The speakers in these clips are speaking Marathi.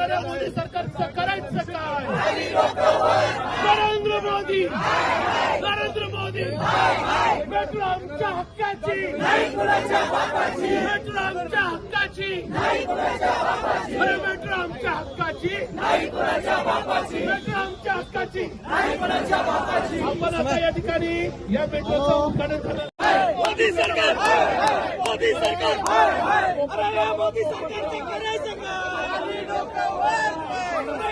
करणाऱ्या मोदी सरकारचं करायचं काय नरेंद्र मोदी! नरेंद्र मोदी! मेट्रो आमच्या हक्काची! मेट्रो आमच्या हक्काची! अरे आमच्या हक्काची! मेट्रो आमच्या हक्काची! आपण आता या ठिकाणी या मेट्रोचं उद्घाटन करणार मोदी सरकार! मोदी सरकार! या मोदी सरकारचं करायचं काय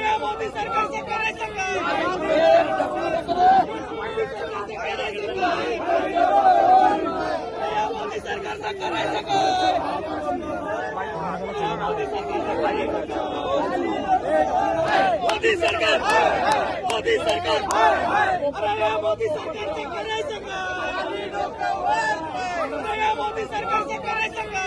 या मोदी सरकारचं करायचं काय मोदी सरकारचं करायचं काय मोदी सरकार. मोदी सरकार. या मोदी सरकारचं करायचं मोदी सरकारचं करायचं या मोदी सरकारचं करायचं काय या मोदी सरकारचं करायचं काय